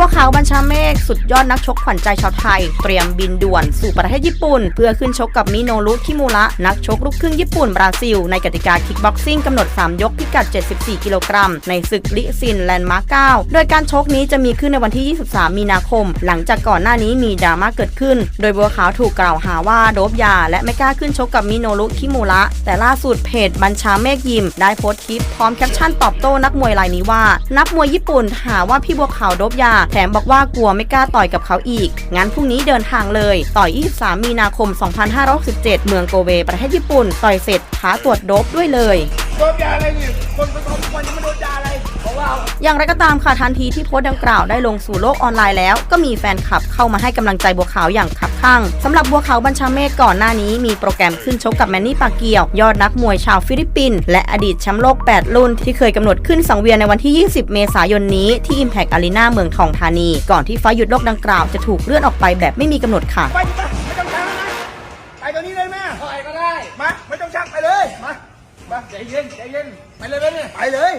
บัวขาวบัญชาเมฆสุดยอดนักชกขวัญใจชาวไทย เตรียมบินด่วนสู่ประเทศญี่ปุ่น เพื่อขึ้นชกกับมิโนรุคิมูระนักชกลูกครึ่งญี่ปุ่นบราซิล ในกติกาคิกบ็อกซิ่งกำหนด 3 ยกพิกัด 74 กิโลกรัม ในศึกลิซินแลนด์มาร์ก9โดยการชกนี้จะมีขึ้นในวันที่ 23 มีนาคม หลังจากก่อนหน้านี้มีดราม่าเกิดขึ้น โดยบัวขาวถูกกล่าวหาว่าโดบยา และไม่กล้าขึ้นชกกับมิโนรุคิมูระแต่ล่าสุดเพจบัญชาเมฆยิม ได้โพสต์คลิปพร้อมแคปชั่นตอบโต้นักมวยรายนี้ว่า นักมวยญี่ปุ่นหาว่าพี่บัวขาวโดบยาแถมบอกว่ากลัวไม่กล้าต่อยกับเขาอีก งั้นพรุ่งนี้เดินทางเลย ต่อย 23 มีนาคม 2567 เมืองโกเบ ประเทศญี่ปุ่น ต่อยเสร็จท้าตรวจโดบด้วยเลยโดนยาอะไรนี่คนประสบคนยังไม่โดนยาอะไรของเราอย่างไรก็ตามค่ะทันทีที่โพสต์ดังกล่าวได้ลงสู่โลกออนไลน์แล้ว ก็มีแฟนคลับเข้ามาให้กำลังใจบัวขาวอย่างขับ ข้างสำหรับบัวขาวบัญชาเมฆก่อนหน้านี้มีโปรแกรมขึ้นชกกับแมนนี่ปาเกียวยอดนักมวยชาวฟิลิปปินส์และอดีตแชมป์โลก 8 รุ่น ที่เคยกำหนดขึ้นสังเวียนในวันที่ 20 เมษายนนี้ที่ Impact Arena เมืองทองธานี ก่อนที่ไฟล์หยุดโลกดังกล่าวจะถูกเลื่อนออกไปแบบไม่มีกำหนดค่ะไปไปไม่ต้องชักแล้วนะไปตัวนี้เลยแม่ต่อยก็ได้มาไม่ต้องชักไปเลยมามาใจเย็นใจเย็นไปเลยไปเลยไปเลย